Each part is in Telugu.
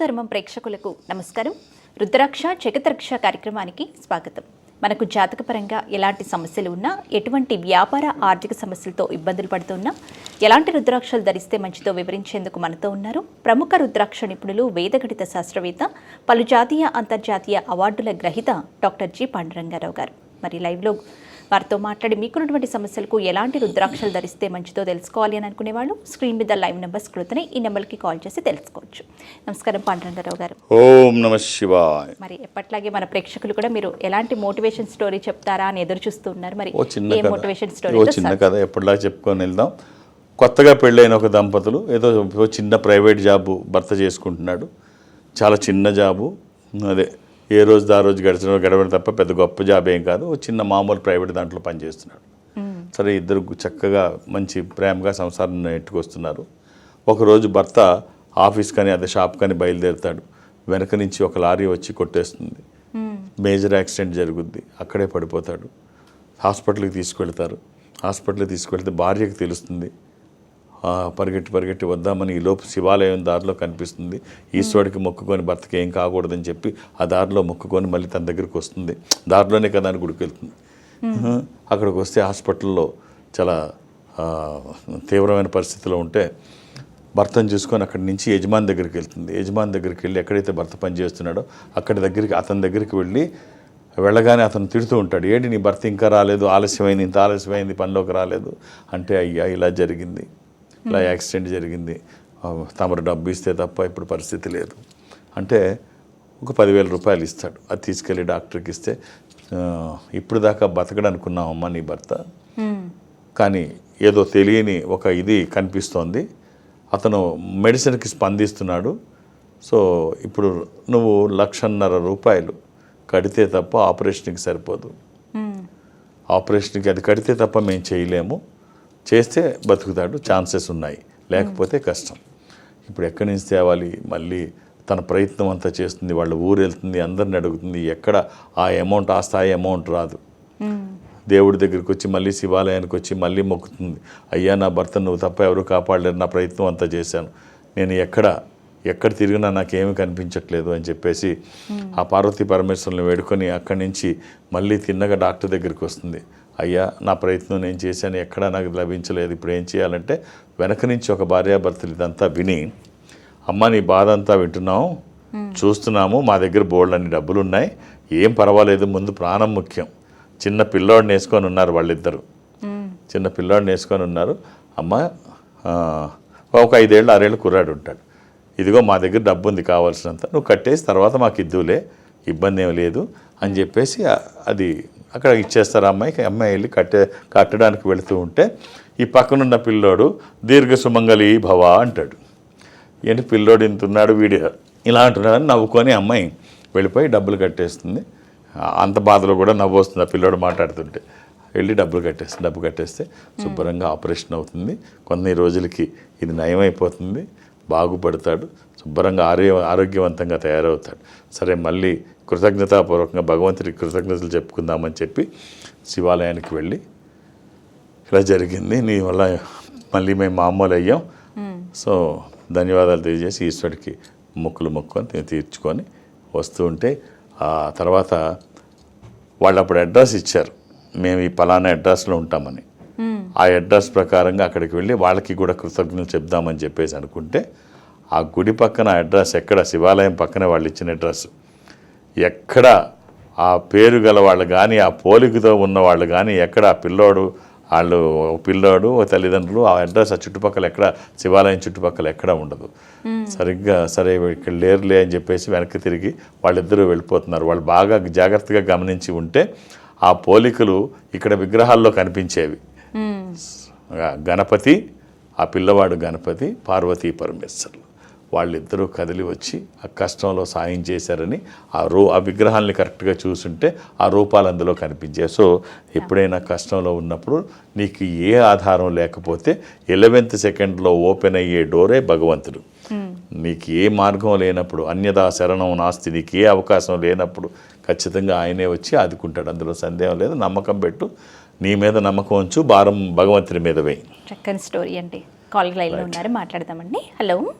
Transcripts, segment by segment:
ధర్మం ప్రేక్షకులకు నమస్కారం. రుద్రాక్ష జగద్రక్ష కార్యక్రమానికి స్వాగతం. మనకు జాతకపరంగా ఎలాంటి సమస్యలు ఉన్నా ఎటువంటి వ్యాపార ఆర్థిక సమస్యలతో ఇబ్బందులు పడుతున్నా ఎలాంటి రుద్రాక్షలు ధరిస్తే మంచిదో వివరించేందుకు మనతో ఉన్నారు ప్రముఖ రుద్రాక్ష నిపుణులు వేదగణిత శాస్త్రవేత్త పలు జాతీయ అంతర్జాతీయ అవార్డుల గ్రహీత డాక్టర్ జి. పాండురంగారావు గారు. మరి లైవ్లో వారితో మాట్లాడి మీకున్నటువంటి సమస్యలకు ఎలాంటి రుద్రాక్షలు ధరిస్తే మంచిదో తెలుసుకోవాలి అని అనుకునే వాళ్ళు స్క్రీన్ మీద లైవ్ నెంబర్స్ కృతనే ఈ నెంబర్కి కాల్ చేసి తెలుసుకోవచ్చు. నమస్కారం పాండురంగారావు గారు. ఓం నమ శివాయ. మరి ఎప్పట్లాగే మన ప్రేక్షకులు కూడా మీరు ఎలాంటి మోటివేషన్ స్టోరీ చెప్తారా అని ఎదురు చూస్తూ ఉన్నారు. మరి ఏ మోటివేషన్ స్టోరీ చిన్న కథ ఎప్పటిలా చెప్పుకొని వెళ్దాం. కొత్తగా పెళ్ళైన ఒక దంపతులు ఏదో చిన్న ప్రైవేట్ జాబు భర్త చేసుకుంటున్నాడు. చాలా చిన్న జాబు. అదే ఏ రోజు ఆ రోజు గడిచిన గడవడం తప్ప పెద్ద గొప్ప జాబ్ ఏం కాదు. చిన్న మామూలు ప్రైవేట్ దాంట్లో పనిచేస్తున్నాడు. సరే ఇద్దరు చక్కగా మంచి ప్రేమగా సంసారం ఎట్టుకొస్తున్నారు ఒకరోజు భర్త ఆఫీస్ కానీ అదే షాప్ కానీ బయలుదేరుతాడు. వెనక నుంచి ఒక లారీ వచ్చి కొట్టేస్తుంది. మేజర్ యాక్సిడెంట్ జరుగుద్ది. అక్కడే పడిపోతాడు. హాస్పిటల్కి తీసుకెళ్తారు. హాస్పిటల్కి తీసుకెళ్తే భార్యకి తెలుస్తుంది. పరిగెట్టి పరిగెట్టి వద్దామని ఈ లోపు శివాలయం దారిలో కనిపిస్తుంది. ఈశ్వరుడికి మొక్కుకొని భర్తకి ఏం కాకూడదని చెప్పి ఆ దారిలో మొక్కుకొని మళ్ళీ తన దగ్గరికి వస్తుంది. దారిలోనే కదా అని గుడికి వెళ్తుంది. అక్కడికి వస్తే హాస్పిటల్లో చాలా తీవ్రమైన పరిస్థితిలో ఉంటే భర్తను చూసుకొని అక్కడి నుంచి యజమాని దగ్గరికి వెళ్తుంది. యజమాని దగ్గరికి వెళ్ళి ఎక్కడైతే భర్త పనిచేస్తున్నాడో అక్కడి దగ్గరికి అతని దగ్గరికి వెళ్ళి వెళ్ళగానే అతను తిడుతూ ఉంటాడు. ఏంటి నీ భర్త ఇంకా రాలేదు? ఆలస్యమైంది ఇంత ఆలస్యమైంది పనిలోకి రాలేదు? అంటే అయ్యా ఇలా జరిగింది. ఇలా యాక్సిడెంట్ జరిగింది. తమరు డబ్బు ఇస్తే తప్ప ఇప్పుడు పరిస్థితి లేదు. అంటే ఒక పదివేల రూపాయలు ఇస్తాడు. అది తీసుకెళ్ళి డాక్టర్కి ఇస్తే ఇప్పుడు దాకా బతకడనుకున్నామమ్మా నీ భర్త. కానీ ఏదో తెలియని ఒక ఇది కనిపిస్తోంది. అతను మెడిసిన్కి స్పందిస్తున్నాడు. సో ఇప్పుడు నువ్వు లక్షన్నర రూపాయలు కడితే తప్ప ఆపరేషన్కి సరిపోదు. ఆపరేషన్కి అది కడితే తప్ప మేము చేయలేము. చేస్తే బతుకుతాడు ఛాన్సెస్ ఉన్నాయి. లేకపోతే కష్టం. ఇప్పుడు ఎక్కడి నుంచి తేవాలి? మళ్ళీ తన ప్రయత్నం అంతా చేస్తుంది వాళ్ళ ఊరు వెళ్తుంది అందరిని అడుగుతుంది ఎక్కడ ఆ అమౌంట్ ఆ స్థాయి అమౌంట్ రాదు. దేవుడి దగ్గరికి వచ్చి మళ్ళీ శివాలయానికి వచ్చి మళ్ళీ మొక్కుతుంది. అయ్యా నా భర్త నువ్వు తప్ప ఎవరు కాపాడలేరు నా ప్రయత్నం అంతా చేశాను. నేను ఎక్కడ ఎక్కడ తిరిగినా నాకేమీ కనిపించట్లేదు అని చెప్పేసి ఆ పార్వతీ పరమేశ్వరుని వేడుకొని అక్కడి నుంచి మళ్ళీ తిన్నగా డాక్టర్ దగ్గరికి వస్తుంది. అయ్యా నా ప్రయత్నం నేను చేశాను ఎక్కడా నాకు లభించలేదు. ఇప్పుడు ఏం చేయాలంటే వెనక నుంచి ఒక భార్యాభర్తలు ఇదంతా విని అమ్మ నీ బాధ అంతా వింటున్నాము చూస్తున్నాము మా దగ్గర బోల్డ్ అన్ని డబ్బులు ఉన్నాయి ఏం పర్వాలేదు ముందు ప్రాణం ముఖ్యం. చిన్న పిల్లోడిని వేసుకొని ఉన్నారు వాళ్ళిద్దరు. చిన్న పిల్లోడిని వేసుకొని ఉన్నారు. అమ్మ ఒక ఐదేళ్ళు ఆరేళ్ళు కుర్రాడు ఉంటాడు. ఇదిగో మా దగ్గర డబ్బు ఉంది కావాల్సినంత. నువ్వు కట్టేసి తర్వాత మాకు ఇద్దులే ఇబ్బంది ఏం లేదు అని చెప్పేసి అది అక్కడ ఇచ్చేస్తారు అమ్మాయికి అమ్మాయి. వెళ్ళి కట్టే కట్టడానికి వెళుతూ ఉంటే ఈ పక్కనున్న పిల్లోడు దీర్ఘ సుమంగళి భవ అంటాడు. ఏంటి పిల్లోడు ఇంత ఉన్నాడు ఇలా అంటున్నాడని నవ్వుకొని అమ్మాయి వెళ్ళిపోయి డబ్బులు కట్టేస్తుంది. అంత బాధలో కూడా నవ్వు వస్తుంది ఆ పిల్లోడు మాట్లాడుతుంటే. వెళ్ళి డబ్బులు కట్టేస్తుంది డబ్బు కట్టేస్తే శుభ్రంగా ఆపరేషన్ అవుతుంది. కొన్ని రోజులకి ఇది నయమైపోతుంది బాగుపడతాడు శుభ్రంగా ఆరోగ్య ఆరోగ్యవంతంగా తయారవుతాడు. సరే మళ్ళీ కృతజ్ఞతాపూర్వకంగా భగవంతుడికి కృతజ్ఞతలు చెప్పుకుందామని చెప్పి శివాలయానికి వెళ్ళి ఇలా జరిగింది. నీ వల్ల మళ్ళీ మేము మామూలు అయ్యాం. సో ధన్యవాదాలు తెలియజేసి ఈశ్వరుడికి మొక్కులు మొక్కుకొని తీ- తీర్చుకొని వస్తూ ఉంటే ఆ తర్వాత వాళ్ళు అప్పుడు అడ్రస్ ఇచ్చారు. మేము ఈ పలానా అడ్రస్లో ఉంటామని. ఆ అడ్రస్ ప్రకారంగా అక్కడికి వెళ్ళి వాళ్ళకి కూడా కృతజ్ఞతలు చెప్దామని చెప్పేసి అనుకుంటే ఆ గుడి పక్కన అడ్రస్ ఎక్కడ? శివాలయం పక్కన వాళ్ళు ఇచ్చిన అడ్రస్. ఎక్కడ ఆ పేరు గల వాళ్ళు కానీ ఆ పోలికతో ఉన్న వాళ్ళు కానీ ఎక్కడ ఆ పిల్లోడు వాళ్ళు పిల్లోడు తల్లిదండ్రులు ఆ అడ్రస్ ఆ చుట్టుపక్కల ఎక్కడ శివాలయం చుట్టుపక్కల ఎక్కడ ఉండదు. సరిగ్గా సరే ఇక్కడ లేరులే అని చెప్పేసి వెనక్కి తిరిగి వాళ్ళిద్దరూ వెళ్ళిపోతున్నారు. వాళ్ళు బాగా జాగ్రత్తగా గమనించి ఉంటే ఆ పోలికలు ఇక్కడ విగ్రహాల్లో కనిపించేవి. గణపతి ఆ పిల్లవాడు గణపతి పార్వతీ పరమేశ్వరులు. వాళ్ళిద్దరూ కదిలి వచ్చి ఆ కష్టంలో సాయం చేశారని ఆ రూ ఆ విగ్రహాల్ని కరెక్ట్గా చూసుంటే ఆ రూపాలు అందులో కనిపించాయి. సో ఎప్పుడైనా కష్టంలో ఉన్నప్పుడు నీకు ఏ ఆధారం లేకపోతే ఎలెవెంత్ సెకండ్లో ఓపెన్ అయ్యే డోరే భగవంతుడు. నీకు ఏ మార్గం లేనప్పుడు అన్యదా శరణం నాస్తి నీకు ఏ అవకాశం లేనప్పుడు ఖచ్చితంగా ఆయనే వచ్చి ఆదుకుంటాడు. అందులో సందేహం లేదు. నమ్మకం పెట్టు. నీ మీద నమ్మకం ఉంచు. భారం భగవంతుని మీద వేయి. చక్కని స్టోరీ అండి. కాల్ లైన్లో ఉన్నారు. మాట్లాడదామండి. హలో.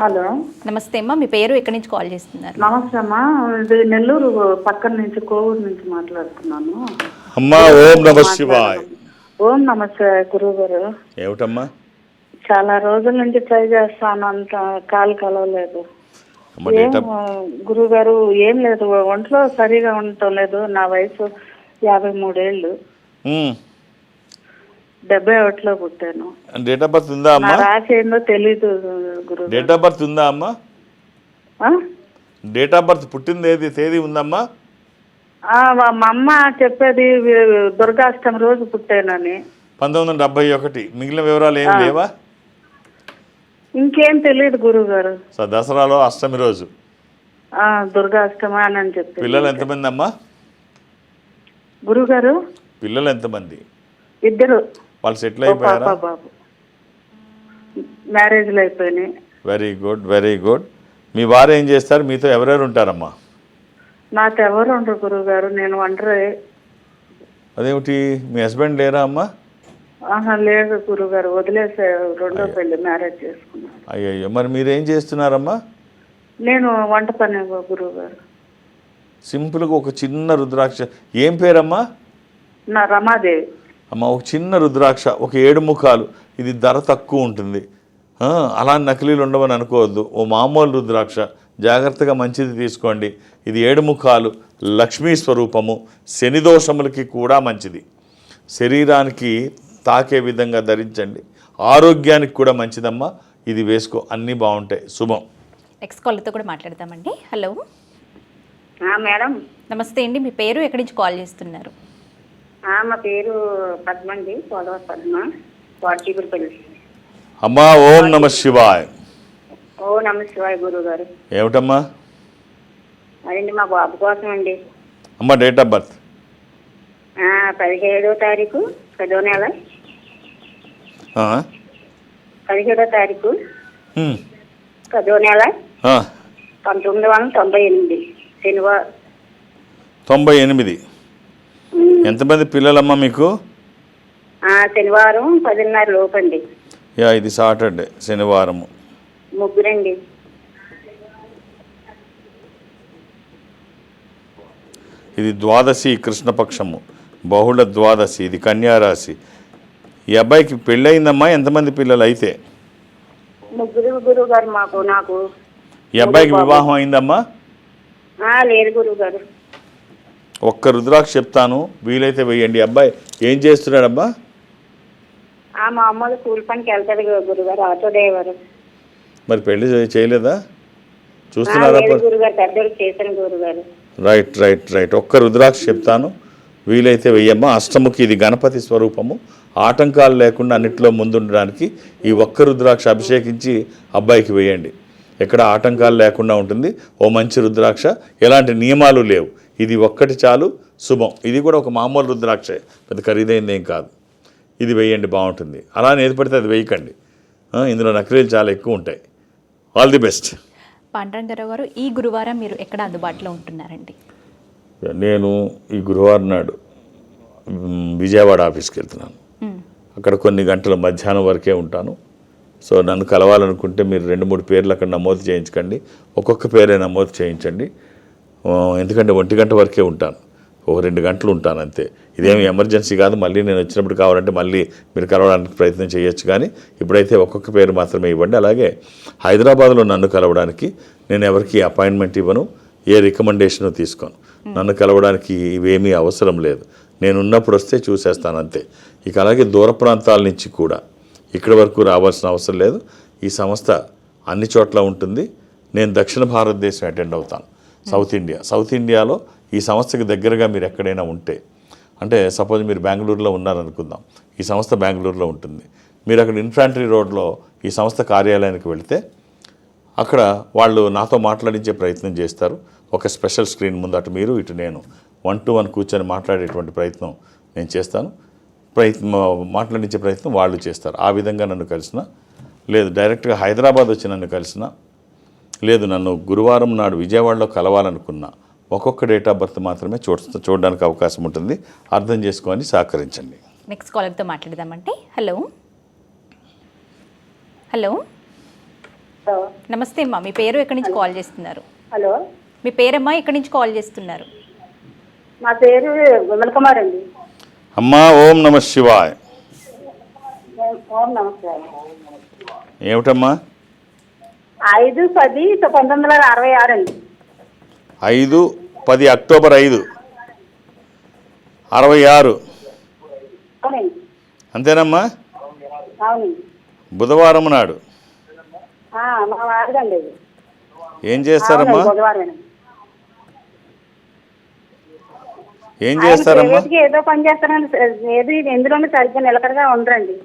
హలో. నమస్తే అమ్మా మీ పేరు ఎక్కడి నుంచి కాల్ చేస్తున్నారు? నమస్తే అమ్మా ఇది నెల్లూరు పక్కన నుంచి కోవూరు నుంచి మాట్లాడుతున్నాను. అమ్మా ఓం నమ శివాయ్. ఓం నమస్తే గురువు గారు ఏమిటమ్మా? చాలా రోజుల నుంచి ట్రై చేస్తాను అంత కాలు కలవలేదు. అమ్మ ఏం డేట్ ఆఫ్ గురువు గారు ఏం లేదు ఒంట్లో సరిగా ఉండటం లేదు నా వయసు యాభై మూడేళ్ళు. డెబ్బై ఒకటిలో పుట్టాను. డేట్ ఆఫ్ బర్త్ ఉందా అమ్మా? రాశి ఏందో తెలీదు గురువు డేట్ ఆఫ్ బర్త్ ఉందా అమ్మా? డేట్ ఆఫ్ బర్త్ పుట్టింది ఏది? తేదీ ఉందమ్మా? మా అమ్మ చెప్పేది దుర్గాష్టమి రోజు పుట్టానని. పంతొమ్మిది వందల డెబ్బై ఒకటి. మిగిలిన వివరాలు ఏం లేవా? ఇంకేం తెలియదు గురువు గారు సో దసరాలో అష్టమి రోజు. ఆ, దుర్గాష్టమి అని అని చెప్పి పిల్లలు ఎంతమంది అమ్మా? గురువు గారు పిల్లలు ఎంతమంది? ఇద్దరు. వాళ్ళు సెటిల్ అయిపోయారా? మ్యారేజ్లు అయిపోయినాయి. వెరీ గుడ్ వెరీ గుడ్ మీ వారు ఏం చేస్తారు? మీతో ఎవరెవరు ఉంటారమ్మా? నాకు ఎవరు ఉండరు గురువు గారు నేను ఒంటరి. అదేమిటి? మీ హస్బెండ్ లేరా అమ్మా? ఆహా లేదు గురువు గారు వదిలేసే రెండో పెళ్ళి మ్యారేజ్ చేసుకున్నాను. అయ్యయ్యో మరి మీరేం చేస్తున్నారమ్మా? నేను వంట పని గురువు గారు సింపుల్గా ఒక చిన్న రుద్రాక్ష. ఏం పేరమ్మా? నా రమాదేవి. అమ్మ ఒక చిన్న రుద్రాక్ష ఒక ఏడు ముఖాలు ఇది ధర తక్కువ ఉంటుంది. ఆ, అలా నకిలీలు ఉండవని అనుకోవద్దు. ఓ మామూలు రుద్రాక్ష జాగ్రత్తగా మంచిది తీసుకోండి. ఇది ఏడు ముఖాలు లక్ష్మీ స్వరూపము శని దోషములకి కూడా మంచిది. శరీరానికి తాకే విధంగా ధరించండి. ఆరోగ్యానికి కూడా మంచిదమ్మా. ఇది వేసుకో అన్నీ బాగుంటాయి. శుభం. నెక్స్ట్ కాల్తో కూడా మాట్లాడదామండి. Hello madam. నమస్తే అండి. మీ పేరు? ఎక్కడి నుంచి కాల్ చేస్తున్నారు? మా పేరు పద్మండి పోలవ పద్మ వాటిపల్లి అమ్మా ఓం నమ శివాయ్. ఓ నమ శివాయ గురువు గారు ఏమిటమ్మా? అదండి మా బాబు కోసం అండి. అమ్మ డేట్ ఆఫ్ బర్త్? పదిహేడో తారీఖు పదో నెల? పదిహేడో తారీఖు. పదో నెల. పంతొమ్మిది వందల తొంభై ఎనిమిది శనివారం. తొంభై ఎనిమిది. ఎంతమంది పిల్లలమ్మా మీకు? శనివారం పదిన్నర లోపండి. యా ఇది సాటర్డే శనివారము. ముగ్గురండి. ఇది ద్వాదశి కృష్ణపక్షము బహుళ ద్వాదశి ఇది కన్యారాశి. ఈ అబ్బాయికి పెళ్ళయిందమ్మా ఎంతమంది పిల్లలు అయితే ముగ్గురు గురువు గారు మాకు నాకు. ఈ అబ్బాయికి వివాహం అయిందమ్మా? లేదు గురువు గారు ఒక్క రుద్రాక్ష చెప్తాను వీలైతే వెయ్యండి. అబ్బాయి ఏం చేస్తున్నాడమ్మా ఆ మా అమ్మలు కూలి పనికి వెళ్తాడు గురువు గారు ఆటో డ్రైవర్. మరి పెళ్ళి చేయలేదా? చూస్తున్నారా పెద్దోడు చేశాను రైట్ రైట్ రైట్. ఒక్క రుద్రాక్ష చెప్తాను వీలైతే వెయ్యమ్మ. అష్టముఖి ఇది గణపతి స్వరూపము. ఆటంకాలు లేకుండా అన్నిట్లో ముందుండడానికి ఈ ఒక్క రుద్రాక్ష అభిషేకించి అబ్బాయికి వేయండి ఎక్కడ ఆటంకాలు లేకుండా ఉంటుంది. ఓ మంచి రుద్రాక్ష. ఎలాంటి నియమాలు లేవు. ఇది ఒక్కటి చాలు శుభం. ఇది కూడా ఒక మామూలు రుద్రాక్ష. పెద్ద ఖరీదైంది ఏం కాదు. ఇది వేయండి బాగుంటుంది. అలా ఏది పడితే అది వేయకండి. ఇందులో నకిలీలు చాలా ఎక్కువ ఉంటాయి. All the best. పాండురంగారావు గారు ఈ గురువారం మీరు ఎక్కడ అందుబాటులో ఉంటున్నారండి? నేను ఈ గురువారం నాడు విజయవాడ ఆఫీస్కి వెళ్తున్నాను. అక్కడ కొన్ని గంటల మధ్యాహ్నం వరకే ఉంటాను. సో నన్ను కలవాలనుకుంటే మీరు రెండు మూడు పేర్లు అక్కడ నమోదు చేయించకండి. ఒక్కొక్క పేరే నమోదు చేయించండి. ఎందుకంటే ఒంటి గంట వరకే ఉంటాను. ఒక రెండు గంటలు ఉంటాను అంతే. ఇదేమి ఎమర్జెన్సీ కాదు మళ్ళీ నేను వచ్చినప్పుడు కావాలంటే మళ్ళీ మీరు కలవడానికి ప్రయత్నం చేయొచ్చు కానీ ఇప్పుడైతే ఒక్కొక్క పేరు మాత్రమే ఇవ్వండి. అలాగే హైదరాబాద్లో నన్ను కలవడానికి నేను ఎవరికి అపాయింట్మెంట్ ఇవ్వను ఏ రికమెండేషన్ తీసుకోను. నన్ను కలవడానికి ఇవేమీ అవసరం లేదు. నేను ఉన్నప్పుడు వస్తే చూసేస్తాను అంతే. ఇక అలాగే దూర ప్రాంతాల నుంచి కూడా ఇక్కడి వరకు రావాల్సిన అవసరం లేదు. ఈ సంస్థ అన్ని చోట్ల ఉంటుంది. నేను దక్షిణ భారతదేశం అటెండ్ అవుతాను. South India. సౌత్ ఇండియాలో ఈ సంస్థకి దగ్గరగా మీరు ఎక్కడైనా ఉంటే అంటే సపోజ్ మీరు బెంగళూరులో ఉన్నారనుకుందాం ఈ సంస్థ బెంగళూరులో ఉంటుంది. మీరు అక్కడ ఇన్ఫాంట్రీ రోడ్లో ఈ సంస్థ కార్యాలయానికి వెళితే అక్కడ వాళ్ళు నాతో మాట్లాడించే ప్రయత్నం చేస్తారు. ఒక స్పెషల్ స్క్రీన్ ముందు అటు మీరు ఇటు నేను వన్ టు వన్ కూర్చొని మాట్లాడేటువంటి ప్రయత్నం నేను చేస్తాను. ప్రయత్నం మాట్లాడించే ప్రయత్నం వాళ్ళు చేస్తారు. ఆ విధంగా నన్ను కలిసిన లేదు డైరెక్ట్గా హైదరాబాద్ వచ్చి నన్ను కలిసిన లేదు నన్ను గురువారం నాడు విజయవాడలో కలవాలనుకున్నా ఒక్కొక్క డేట్ ఆఫ్ బర్త్ మాత్రమే చూడ చూడడానికి అవకాశం ఉంటుంది. అర్థం చేసుకొని సహకరించండి. నెక్స్ట్ కాలర్తో మాట్లాడదామండి హలో. హలో. హలో. నమస్తే అమ్మా మీ పేరు ఎక్కడి నుంచి కాల్ చేస్తున్నారు? హలో. మీ పేరమ్మా ఎక్కడి నుంచి కాల్ చేస్తున్నారు? మా పేరు విమల్ కుమార్ అండి. అమ్మా ఓం నమ శివాయ్. ఓం ఏమిటమ్మా? ఐదు పది పంతొమ్మిది వందల అరవై ఆరు అండి. ఐదు పది అక్టోబర్ ఐదు. అరవై ఆరు. అవునండి. అంతేనమ్మా? అవునండి. బుధవారం నాడు. ఆ, మా వారిదండి ఇది ఏం చేస్తారమ్మా? అవునండి, ఏం చేస్తారమ్మా? ఏదో పని చేస్తారండి ఏది ఎందులోనూ సరిగ్గా నిలకడగా ఉండరండి.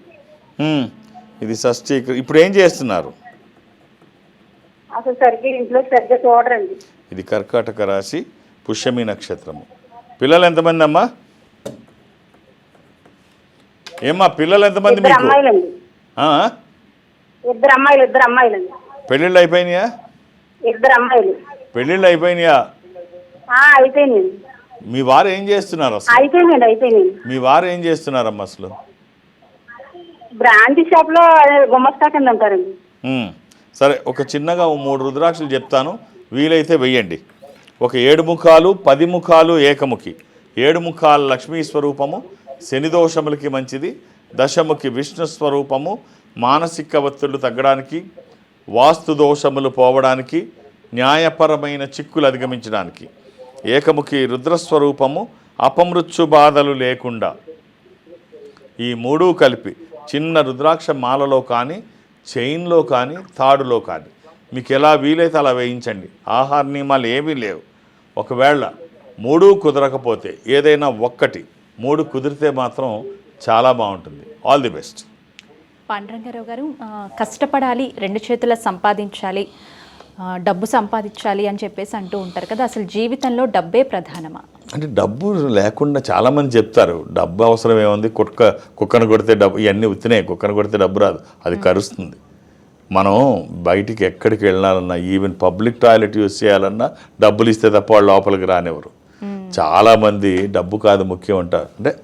ఇది షష్ఠీ ఇప్పుడు ఏం చేస్తున్నారు? అసలు సరిగ్గా ఇంట్లో సరిగ్గా చూడరండి. ఇది కర్కాటక రాశి పుష్యమి నక్షత్రము. పిల్లలు ఎంతమంది అమ్మా? ఏమ్మా పిల్లలు ఎంతమంది ఇద్దరు మీకు? అమ్మాయిలండి. ఆ? ఇద్దరు అమ్మాయిలు ఇద్దరు అమ్మాయిలండి. పెళ్ళిళ్ళు అయిపోయినాయా? ఇద్దరు అమ్మాయిలు. పెళ్ళిళ్ళు అయిపోయినాయా? ఆ, అయిపోయినాయండి. మీ వారు ఏం చేస్తున్నారు అసలు? అయిపోయినాయండి అయిపోయినాయండి. మీ వారు ఏం చేస్తున్నారమ్మా అసలు? బ్రాంతి షాప్లో గుమ్మస్తా కింద ఉంటారండి ఉమ్. సరే ఒక చిన్నగా ఓ మూడు రుద్రాక్షలు చెప్తాను. వీలైతే వెయ్యండి. ఒక ఏడు ముఖాలు పది ముఖాలు ఏకముఖి. ఏడు ముఖాలు లక్ష్మీ స్వరూపము శని దోషములకి మంచిది. దశముఖి విష్ణు స్వరూపము మానసిక ఒత్తిళ్ళు తగ్గడానికి వాస్తు దోషములు పోవడానికి న్యాయపరమైన చిక్కులు అధిగమించడానికి. ఏకముఖి రుద్రస్వరూపము అపమృత్యు బాధలు లేకుండా. ఈ మూడు కలిపి చిన్న రుద్రాక్ష మాలలో కానీ చైన్లో కానీ తాడులో కానీ. మీకు ఎలా వీలైతే అలా వేయించండి. ఆహార నియమాలు ఏమీ లేవు. ఒకవేళ మూడు కుదరకపోతే ఏదైనా ఒక్కటి మూడు కుదిరితే మాత్రం చాలా బాగుంటుంది. ఆల్ ది బెస్ట్ పాండురంగారావు గారు కష్టపడాలి రెండు చేతుల సంపాదించాలి. డబ్బు సంపాదించాలి అని చెప్పేసి అంటూ ఉంటారు కదా అసలు జీవితంలో డబ్బే ప్రధానమా? అంటే డబ్బు లేకుండా చాలామంది చెప్తారు డబ్బు అవసరం ఏముంది? కుక్క కుక్కను కొడితే డబ్బు ఇవన్నీ ఉత్తినే కుక్కను కొడితే డబ్బు రాదు అది కరుస్తుంది. మనం బయటికి ఎక్కడికి వెళ్ళాలన్నా ఈవెన్ పబ్లిక్ టాయిలెట్ యూస్ చేయాలన్నా డబ్బులు ఇస్తే తప్ప వాళ్ళు లోపలికి రానివ్వరు. చాలామంది డబ్బు కాదు ముఖ్యం అంటారు. అంటే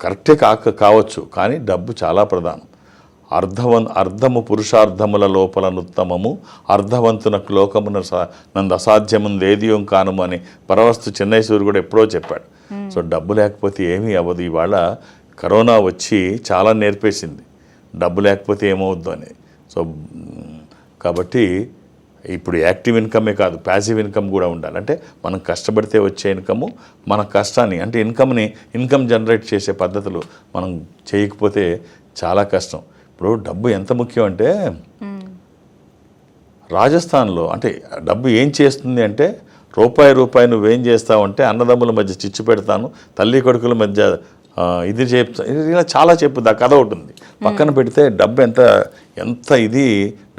కరెక్టే కాక కావచ్చు కానీ డబ్బు చాలా ప్రధానం. అర్ధవన్ అర్ధము పురుషార్థముల లోపల నుత్తమము అర్ధవంతునకు లోకమున నందు అసాధ్యముంది ఏదియం కానుము అని పరవస్తు చెన్నై సూర్యుడు కూడా ఎప్పుడో చెప్పాడు. సో డబ్బు లేకపోతే ఏమీ అవ్వదు. ఇవాళ కరోనా వచ్చి చాలా నేర్పేసింది. డబ్బు లేకపోతే ఏమవుద్దు అని. సో కాబట్టి ఇప్పుడు యాక్టివ్ ఇన్కమే కాదు ప్యాసివ్ ఇన్కమ్ కూడా ఉండాలి. అంటే మనం కష్టపడితే వచ్చే ఇన్కము మన కష్టాన్ని అంటే ఇన్కమ్ని ఇన్కమ్ జనరేట్ చేసే పద్ధతులు మనం చేయకపోతే చాలా కష్టం. ఇప్పుడు డబ్బు ఎంత ముఖ్యం అంటే రాజస్థాన్లో అంటే డబ్బు ఏం చేస్తుంది అంటే రూపాయి రూపాయి నువ్వేం చేస్తావు అంటే అన్నదమ్ముల మధ్య చిచ్చు పెడతాను తల్లి కొడుకుల మధ్య ఇది చెప్తా ఇలా చాలా చెప్పుద్ది ఆ కథ ఒకటి ఉంది. పక్కన పెడితే డబ్బు ఎంత ఎంత ఇది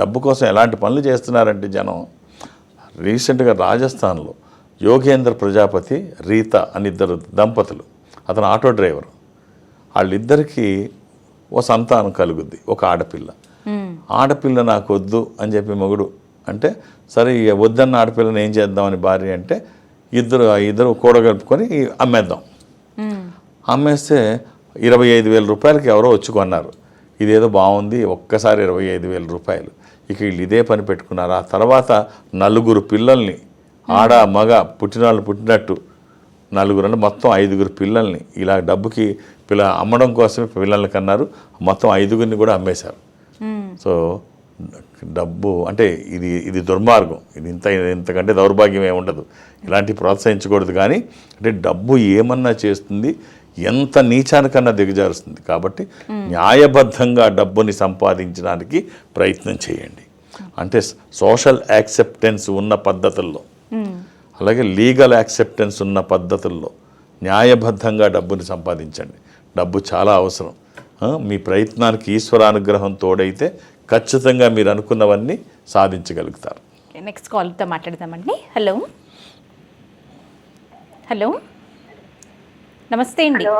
డబ్బు కోసం ఎలాంటి పనులు చేస్తున్నారంటే జనం. రీసెంట్గా రాజస్థాన్లో యోగేంద్ర ప్రజాపతి రీత అని ఇద్దరు దంపతులు అతను ఆటో డ్రైవర్. వాళ్ళిద్దరికీ ఓ సంతానం కలుగుద్ది ఒక ఆడపిల్ల. ఆడపిల్ల నాకు వద్దు అని చెప్పి మొగుడు అంటే సరే ఇక వద్దన్న ఆడపిల్లని ఏం చేద్దామని భార్య అంటే ఇద్దరు ఇద్దరు కూడగలుపుకొని అమ్మేద్దాం. అమ్మేస్తే ఇరవై ఐదు వేల రూపాయలకి ఎవరో వచ్చి కొన్నారు. ఇదేదో బాగుంది ఒక్కసారి ఇరవై ఐదు వేల రూపాయలు. ఇక వీళ్ళు ఇదే పని పెట్టుకున్నారు. ఆ తర్వాత నలుగురు పిల్లల్ని ఆడ మగ పుట్టినవాళ్ళు పుట్టినట్టు నలుగురు అంటే మొత్తం ఐదుగురు పిల్లల్ని ఇలా డబ్బుకి పిల్ల అమ్మడం కోసమే పిల్లల్ని కన్నారు. మొత్తం ఐదుగురిని కూడా అమ్మేశారు. సో డబ్బు అంటే ఇది ఇది దుర్మార్గం. ఇది ఇంత ఇంతకంటే దౌర్భాగ్యం ఏమి ఉండదు. ఇలాంటి ప్రోత్సహించకూడదు కానీ అంటే డబ్బు ఏమన్నా చేస్తుంది ఎంత నీచానికన్నా దిగజారుస్తుంది. కాబట్టి న్యాయబద్ధంగా డబ్బుని సంపాదించడానికి ప్రయత్నం చేయండి. అంటే సోషల్ యాక్సెప్టెన్స్ ఉన్న పద్ధతుల్లో అలాగే లీగల్ యాక్సెప్టెన్స్ ఉన్న పద్ధతుల్లో న్యాయబద్ధంగా డబ్బుని సంపాదించండి. డబ్బు చాలా అవసరం. మీ ప్రయత్నానికి ఈశ్వరానుగ్రహం తోడైతే ఖచ్చితంగా మీరు అనుకున్నవన్నీ సాధించగలుగుతారు. నెక్స్ట్ కాల్తో మాట్లాడదామండి. హలో హలో నమస్తే అండి. హలో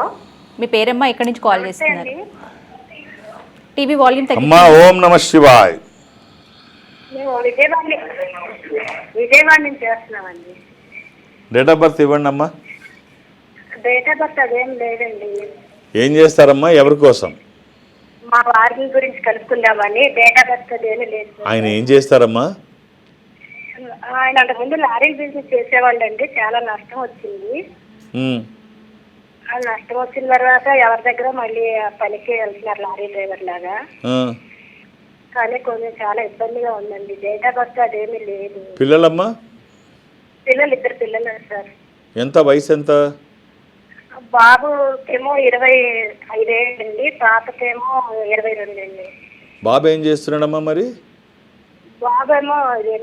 మీ పేరమ్మా ఎక్కడి నుంచి కాల్ చేస్తున్నారు? టీవీ వాల్యూమ్ తగ్గి అమ్మా ఓం నమ శివాయ్. విజయవాడ నుంచి చేస్తున్నామండి. డేట్ ఆఫ్ బర్త్ ఇవ్వండి అమ్మా డేట్ ఆఫ్ బర్త్ అదేం లేదండి. ఏం చేస్తారమ్మా? ఎవరి కోసం? మా వారి గురించి కనుక్కుందామని డేటా బర్త్ అదేమీ లేదు సార్. ఆయన ఏం చేస్తారమ్మా? ఆయన అంతకుముందు లారీ బిజినెస్ చేసేవాళ్ళండి చాలా నష్టం వచ్చింది. ఉమ్, ఆ నష్టం వచ్చిన తర్వాత ఎవరి దగ్గర మళ్ళీ ఆ పనికి వెళ్తున్నారు లారీ డ్రైవర్ లాగా. ఆ. కానీ కొంచెం చాలా ఇబ్బందిగా ఉందండి. డేటా బర్త్ అదేమీ లేదు. పిల్లలమ్మా? పిల్లలు ఇద్దరు పిల్లలు సార్. ఎంత వయసు ఎంత? బాబు ఏమో ఇరవై ఐదేళ్ళండి పాపకేమో ఇరవై రెండు అండి బాబు ఏం చేస్తున్నాడమ్మా మరి? బాబు ఏమో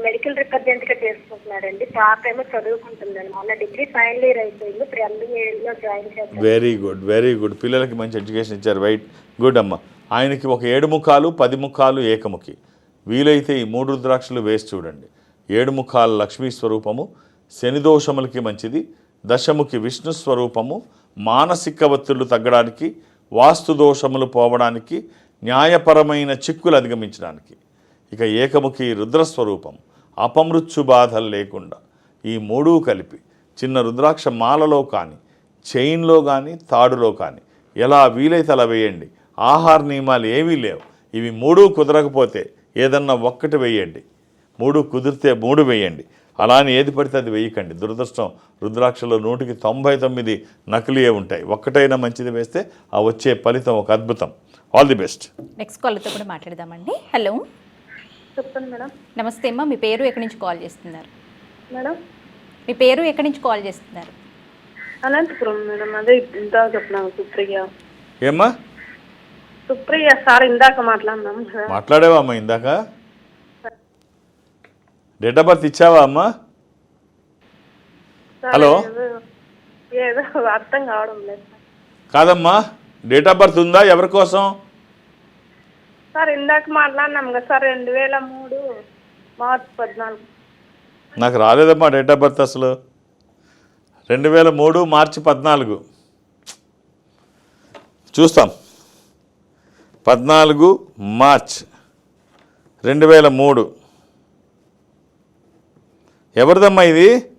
మెడికల్ రిప్రజెంట్గా చేసుకుంటున్నాడండి. పాప ఏమో చదువుకుంటుందండి మొన్న డిగ్రీ ఫైనల్ ఇయర్ అయిపోయింది. ఇప్పుడు ఎంబీఏ లో జాయిన్ చేస్తాను వెరీ గుడ్ వెరీ గుడ్. పిల్లలకి మంచి ఎడ్యుకేషన్ ఇచ్చారు. రైట్ గుడ్ అమ్మ. ఆయనకి ఒక ఏడు ముఖాలు పది ముఖాలు ఏకముఖి. వీలైతే ఈ మూడు రుద్రాక్షలు వేసి చూడండి. ఏడు ముఖాలు లక్ష్మీ స్వరూపము శని దోషములకి మంచిది దశముఖి విష్ణు స్వరూపము మానసిక ఒత్తిళ్ళు తగ్గడానికి వాస్తు దోషములు పోవడానికి న్యాయపరమైన చిక్కులు అధిగమించడానికి. ఇక ఏకముఖి రుద్రస్వరూపం అపమృత్యు బాధలు లేకుండా ఈ మూడూ కలిపి చిన్న రుద్రాక్ష మాలలో కానీ చైన్లో కానీ తాడులో కానీ ఎలా వీలైతే అలా వేయండి. ఆహార నియమాలు ఏమీ లేవు. ఇవి మూడు కుదరకపోతే ఏదన్నా ఒక్కటి వేయండి. మూడు కుదిరితే మూడు వేయండి. అలా అని ఏది పడితే అది వేయకండి. దురదృష్టం రుద్రాక్షలో నూటికి తొంభై తొమ్మిది నకిలీయే ఉంటాయి. ఒక్కటైనా మంచిది వేస్తే ఆ వచ్చే ఫలితం ఒక అద్భుతం. ఆల్ ది బెస్ట్ నెక్స్ట్ కాల్తో కూడా మాట్లాడదామండి. హలో చెప్పండి మేడం. నమస్తే అమ్మా మీ పేరు ఎక్కడి నుంచి కాల్ చేస్తున్నారు? మేడం. మీ పేరు ఎక్కడి నుంచి కాల్ చేస్తున్నారు? అనంతపురం మేడం అదే ఇందాక చెప్పినాను సుప్రియ. ఏమ్మా? సుప్రియ సార్ ఇందాక మాట్లాడినాం మాట్లాడేవా అమ్మా ఇందాక? డేట్ ఆఫ్ బర్త్ ఇచ్చావా అమ్మా? హలో. అర్థం కావడం లేదు. కాదమ్మా డేట్ ఆఫ్ బర్త్ ఉందా ఎవరి కోసం? సార్ ఇందాక మాట్లాడినాం కదా సార్ రెండు వేల మూడు మార్చి పద్నాలుగు. నాకు రాలేదమ్మా డేట్ ఆఫ్ బర్త్ అసలు. రెండు వేల మూడు మార్చి పద్నాలుగు. చూస్తాం. పద్నాలుగు మార్చ్. రెండు వేల మూడు. ఎవరిదమ్మా ఇది?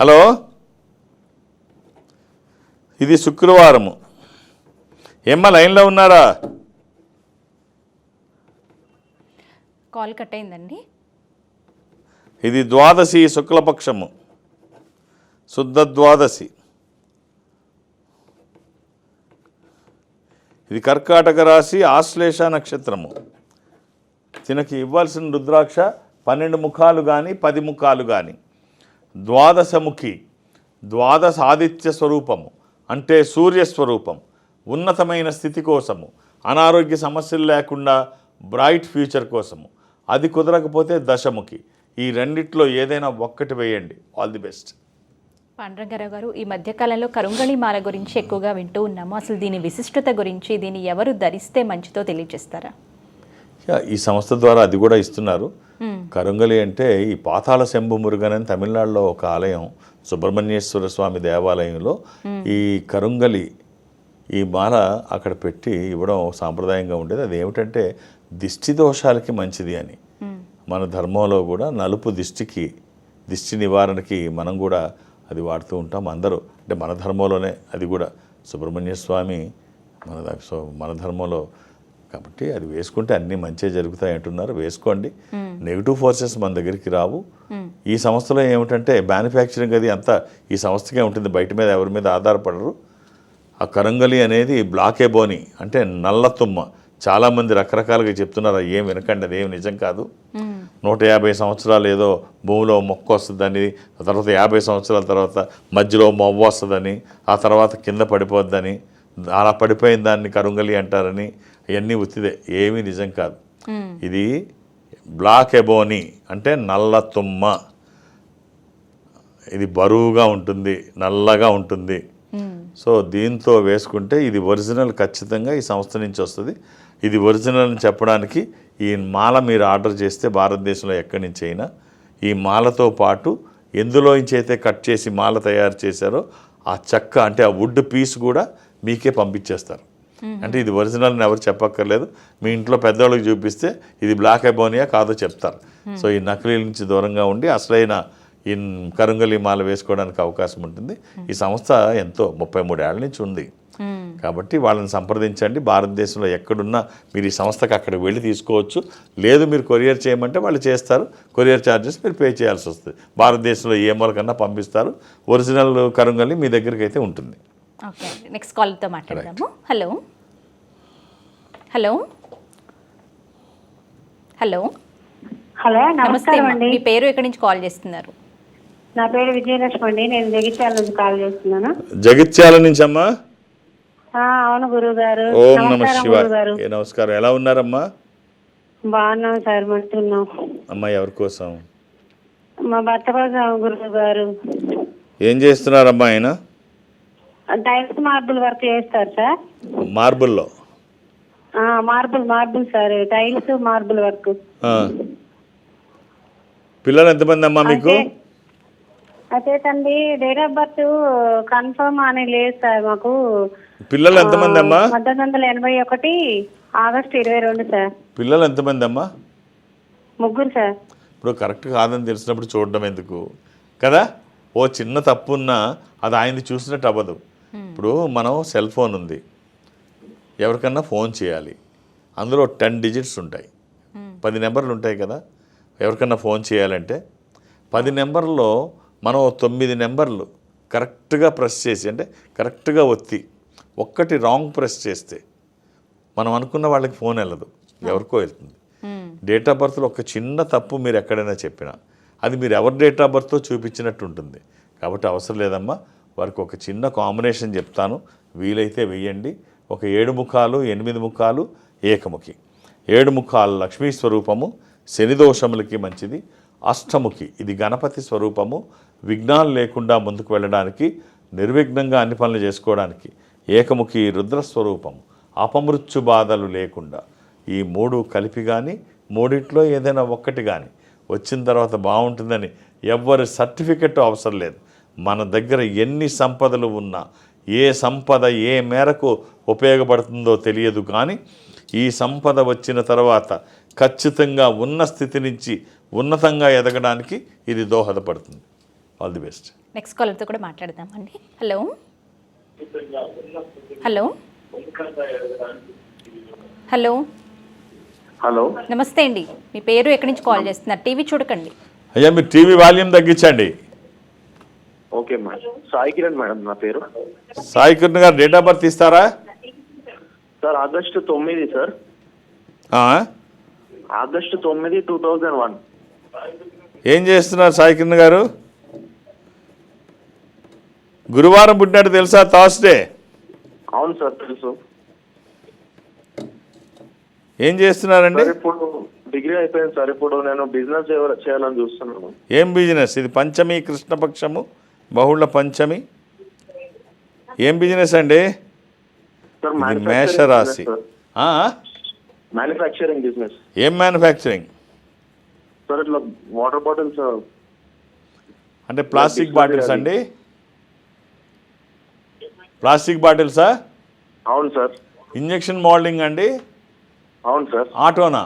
హలో? ఇది శుక్రవారము. ఏమ్మా లైన్లో ఉన్నారా? కాల్ కట్ అయిందండి ఇది ద్వాదశి శుక్లపక్షము. శుద్ధ ద్వాదశి. ఇది కర్కాటక రాశి ఆశ్లేష నక్షత్రము. తినకి ఇవ్వాల్సిన రుద్రాక్ష పన్నెండు ముఖాలు కానీ పది ముఖాలు కానీ ద్వాదశముఖి ద్వాదశ ఆదిత్య స్వరూపము అంటే సూర్య స్వరూపం ఉన్నతమైన స్థితి కోసము అనారోగ్య సమస్యలు లేకుండా బ్రైట్ ఫ్యూచర్ కోసము. అది కుదరకపోతే దశముఖి. ఈ రెండిట్లో ఏదైనా ఒక్కటి వేయండి. All the best. పాండ్రంగారావు గారు ఈ మధ్యకాలంలో కరుంగళి మాల గురించి ఎక్కువగా వింటూ ఉన్నాము. అసలు దీని విశిష్టత గురించి దీన్ని ఎవరు ధరిస్తే మంచితో తెలియజేస్తారా? ఈ సంస్థ ద్వారా అది కూడా ఇస్తున్నారు. కరుంగలి అంటే ఈ పాతాళ శంభు మురుగన్ అని తమిళనాడులో ఒక ఆలయం సుబ్రహ్మణ్యేశ్వర స్వామి దేవాలయంలో ఈ కరుంగలి ఈ మాల అక్కడ పెట్టి ఇవ్వడం సాంప్రదాయంగా ఉండేది. అది ఏమిటంటే దిష్టి దోషాలకి మంచిది అని. మన ధర్మంలో కూడా నలుపు దిష్టికి దిష్టి నివారణకి మనం కూడా అది వాడుతూ ఉంటాం అందరూ. అంటే మన ధర్మంలోనే అది కూడా. సుబ్రహ్మణ్య స్వామి మన సో మన ధర్మంలో కాబట్టి అది వేసుకుంటే అన్ని మంచిగా జరుగుతాయి అంటున్నారు. వేసుకోండి. నెగిటివ్ ఫోర్సెస్ మన దగ్గరికి రావు. ఈ సంస్థలో ఏమిటంటే మ్యానుఫ్యాక్చరింగ్ అది అంతా ఈ సంస్థకే ఉంటుంది. బయట మీద ఎవరి మీద ఆధారపడరు. ఆ కరంగలి అనేది బ్లాకే బోని. అంటే నల్ల తుమ్మ. చాలామంది రకరకాలుగా చెప్తున్నారు. ఏం వినకండి. అది ఏం నిజం కాదు. నూట యాభై సంవత్సరాలు ఏదో భూమిలో మొక్క వస్తుందని ఆ తర్వాత యాభై సంవత్సరాల తర్వాత మధ్యలో మొవ్వ వస్తుందని ఆ తర్వాత కింద పడిపోద్దని అలా పడిపోయిన దాన్ని కరుంగలి అంటారని ఇవన్నీ ఉత్తిదే. ఏమీ నిజం కాదు. ఇది బ్లాక్ ఎబోని అంటే నల్ల తుమ్మ. ఇది బరువుగా ఉంటుంది నల్లగా ఉంటుంది. సో దీంతో వేసుకుంటే ఇది ఒరిజినల్ ఖచ్చితంగా ఈ సంస్థ నుంచి వస్తుంది. ఇది ఒరిజినల్ అని చెప్పడానికి ఈ మాల మీరు ఆర్డర్ చేస్తే భారతదేశంలో ఎక్కడి నుంచి అయినా ఈ మాలతో పాటు ఎందులో నుంచి అయితే కట్ చేసి మాల తయారు చేశారో ఆ చెక్క అంటే ఆ వుడ్ పీస్ కూడా మీకే పంపించేస్తారు. అంటే ఇది ఒరిజినల్ అని ఎవరు చెప్పక్కర్లేదు. మీ ఇంట్లో పెద్దవాళ్ళకి చూపిస్తే ఇది బ్లాక్ ఎబోనియా కాదో చెప్తారు. సో ఈ నకిలీ నుంచి దూరంగా ఉండి అసలైన ఈ కరుంగలి మాల వేసుకోవడానికి అవకాశం ఉంటుంది. ఈ సంస్థ ఎంతో ముప్పై మూడేళ్ళ నుంచి ఉంది. కాబట్టి వాళ్ళని సంప్రదించండి. భారతదేశంలో ఎక్కడున్నా మీరు ఈ సంస్థకి అక్కడికి వెళ్ళి తీసుకోవచ్చు. లేదు మీరు కొరియర్ చేయమంటే వాళ్ళు చేస్తారు. కొరియర్ ఛార్జెస్ మీరు పే చేయాల్సి వస్తుంది. భారతదేశంలో ఏ మూలకన్నా పంపిస్తారు. ఒరిజినల్ కరుంగలి మీ దగ్గరికి అయితే ఉంటుంది. ఓకే అండి నెక్స్ట్ కాల్తో మాట్లాడదాము. హలో హలో హలో హలో నమస్తే. అండి. మీ పేరు ఎక్కడి నుంచి కాల్ చేస్తున్నారు? నా పేరు విజయలక్ష్మి అండి. నేను జగిత్యాల నుంచి కాల్ చేస్తున్నాను. జగిత్యాల నుంచి అమ్మా ఆ, అవును గురువు గారు ఓం నమ నమస్కారం శివాయ నమస్కారం? ఎలా ఉన్నారమ్మా? బాగున్నాం సార్ మంటున్నాం. అమ్మా ఎవరి కోసం? మా భర్త కోసం గురువు గారు ఏం చేస్తున్నారమ్మా ఆయన? టైల్స్ మార్బుల్ వర్క్ చేస్తారు sir. మార్బుల్లో? Marble marble sir. Tiles marble work. పిల్లలు ఎంతమంది అమ్మా మీకు అయితే తండ్రి డేట్ ఆఫ్ బర్త్ కన్ఫర్మ్ అని లేదు సార్ మాకు. పిల్లలు ఎంతమంది అమ్మా పంతొమ్మిది వందల ఎనభై ఒకటి ఆగస్ట్ ఇరవై రెండు సార్. పిల్లలు ఎంతమంది అమ్మా ముగ్గురు సార్. ఇప్పుడు కరెక్ట్ కాదని తెలిసినప్పుడు చూడడం ఎందుకు? కదా? ఓ చిన్న తప్పు ఉన్నా అది ఆయనది చూసినట్టు అవ్వదు. ఇప్పుడు మనం సెల్ ఫోన్ ఉంది. ఎవరికన్నా ఫోన్ చేయాలి. అందులో టెన్ డిజిట్స్ ఉంటాయి. పది నెంబర్లు ఉంటాయి కదా. ఎవరికన్నా ఫోన్ చేయాలంటే పది నెంబర్లో మనం తొమ్మిది నెంబర్లు కరెక్ట్గా ప్రెస్ చేసి అంటే కరెక్ట్గా ఒత్తి ఒక్కటి రాంగ్ ప్రెస్ చేస్తే మనం అనుకున్న వాళ్ళకి ఫోన్ వెళ్ళదు. ఎవరికో వెళ్తుంది. డేట్ ఆఫ్ బర్త్లో ఒక చిన్న తప్పు మీరు ఎక్కడైనా చెప్పినా అది మీరు ఎవరి డేట్ ఆఫ్ బర్త్తో చూపించినట్టు ఉంటుంది. కాబట్టి అవసరం లేదమ్మా. వారికి ఒక చిన్న కాంబినేషన్ చెప్తాను. వీలైతే వెయ్యండి. ఒక ఏడు ముఖాలు ఎనిమిది ముఖాలు ఏకముఖి. ఏడు ముఖాలు లక్ష్మీ స్వరూపము శనిదోషములకి మంచిది. అష్టముఖి ఇది గణపతి స్వరూపము. విఘ్నాలు లేకుండా ముందుకు వెళ్ళడానికి నిర్విఘ్నంగా అన్ని పనులు చేసుకోవడానికి ఏకముఖి రుద్రస్వరూపము అపమృత్యు బాధలు లేకుండా. ఈ మూడు కలిపి కానీ మూడిట్లో ఏదైనా ఒక్కటి కానీ వచ్చిన తర్వాత బాగుంటుందని ఎవ్వరి సర్టిఫికెట్ అవసరం లేదు. మన దగ్గర ఎన్ని సంపదలు ఉన్నా ఏ సంపద ఏ మేరకు ఉపయోగపడుతుందో తెలియదు కానీ ఈ సంపద వచ్చిన తర్వాత ఖచ్చితంగా ఉన్న స్థితి నుంచి ఉన్నతంగా ఎదగడానికి ఇది దోహదపడుతుంది. ఆల్ ది బెస్ట్ నెక్స్ట్ కాలర్తో కూడా మాట్లాడదామండి. హలో హలో హలో హలో నమస్తే అండి. మీ పేరు ఎక్కడి నుంచి కాల్ చేస్తున్నారు? టీవీ చూడకండి. అయ్యా మీరు టీవీ వాల్యూమ్ తగ్గించండి. Okay madam. Sai Kiran madam నా పేరు. సాయి కిరణ్ గారు డేట్ ఆఫ్ బర్త్ ఇస్తారా? సార్ ఆగస్టు తొమ్మిది సార్? ఆగస్టు తొమ్మిది టూ థౌజండ్ వన్. ఏం చేస్తున్నారు సాయి కిరణ్ గారు? గురువారం పుట్టినట్టు తెలుసా థర్స్డే? అవును సార్ తెలుసు. ఏం చేస్తున్నారండి? ఇప్పుడు డిగ్రీ అయిపోయింది సార్. ఇప్పుడు నేను బిజినెస్ చేయాలని చూస్తున్నాను. ఏం బిజినెస్? ఇది పంచమి కృష్ణపక్షము? బహుళ పంచమి. ఏం బిజినెస్ అండి? సార్ మేషరాశి? మ్యానుఫ్యాక్చరింగ్ బిజినెస్ ఏం మ్యానుఫ్యాక్చరింగ్ సార్ ఇట్లా వాటర్ బాటిల్స్ అంటే ప్లాస్టిక్ బాటిల్స్ అండి? ప్లాస్టిక్ బాటిల్సా అవును సార్. ఇంజెక్షన్ మోల్డింగ్ అండి? అవును సార్. ఆటోనా?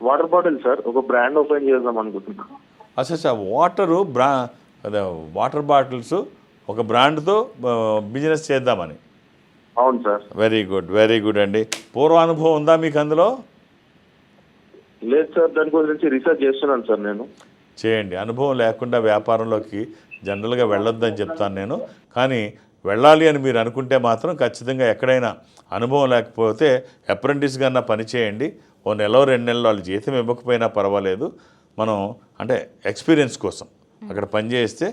Water bottle sir. ఒక బ్రాండ్ ఓపెన్ చేద్దాం అనుకుంటున్నా. అచ్చా వాటరు బ్రా వాటర్ బాటిల్స్ ఒక బ్రాండ్తో బిజినెస్ చేద్దామని. అవును sir. Very good very good అండి. పూర్వ అనుభవం ఉందా మీకు అందులో? లేదు సార్ దాని గురించి రీసెర్చ్ చేస్తున్నాను సార్ నేను. చేయండి. అనుభవం లేకుండా వ్యాపారంలోకి జనరల్గా వెళ్ళొద్దని చెప్తాను నేను. కానీ వెళ్ళాలి అని మీరు అనుకుంటే మాత్రం ఖచ్చితంగా ఎక్కడైనా అనుభవం లేకపోతే అప్రెంటిస్ కన్నా పని చేయండి. ఓ నెల రెండు నెలలు వాళ్ళు జీతం ఇవ్వకపోయినా పర్వాలేదు. మనం అంటే ఎక్స్పీరియన్స్ కోసం. అక్కడ పని చేస్తే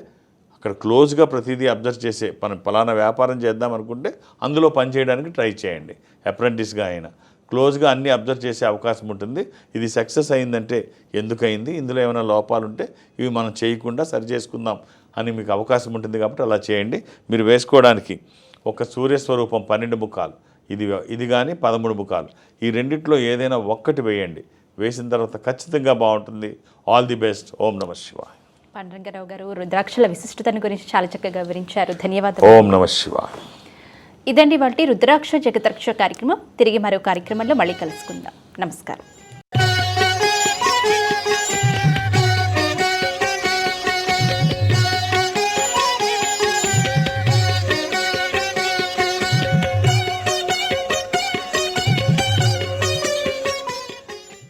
అక్కడ క్లోజ్గా ప్రతిదీ అబ్జర్వ్ చేసే మనం పలానా వ్యాపారం చేద్దాం అనుకుంటే అందులో పని చేయడానికి ట్రై చేయండి. అప్రెంటిస్గా అయినా. క్లోజ్గా అన్నీ అబ్జర్వ్ చేసే అవకాశం ఉంటుంది. ఇది సక్సెస్ అయిందంటే ఎందుకయింది ఇందులో ఏమైనా లోపాలు ఉంటే ఇవి మనం చేయకుండా సరి చేసుకుందాం అని మీకు అవకాశం ఉంటుంది కాబట్టి అలా చేయండి. మీరు వేసుకోవడానికి ఒక సూర్యస్వరూపం పన్నెండు ముఖాలు. ఇది ఇది కానీ పదమూడు ముఖాలు. ఈ రెండిట్లో ఏదైనా ఒక్కటి వేయండి. వేసిన తర్వాత ఖచ్చితంగా బాగుంటుంది. ఆల్ ది బెస్ట్ ఓం నమ శివాయ్. పాండురంగారావు గారు రుద్రాక్షల విశిష్టతను గురించి చాలా చక్కగా వివరించారు. ధన్యవాదాలు. ఓం నమ శివాయ. ఇదండి వాటి రుద్రాక్ష జగతరక్ష కార్యక్రమం. తిరిగి మరో కార్యక్రమంలో మళ్ళీ కలుసుకుందాం. నమస్కారం.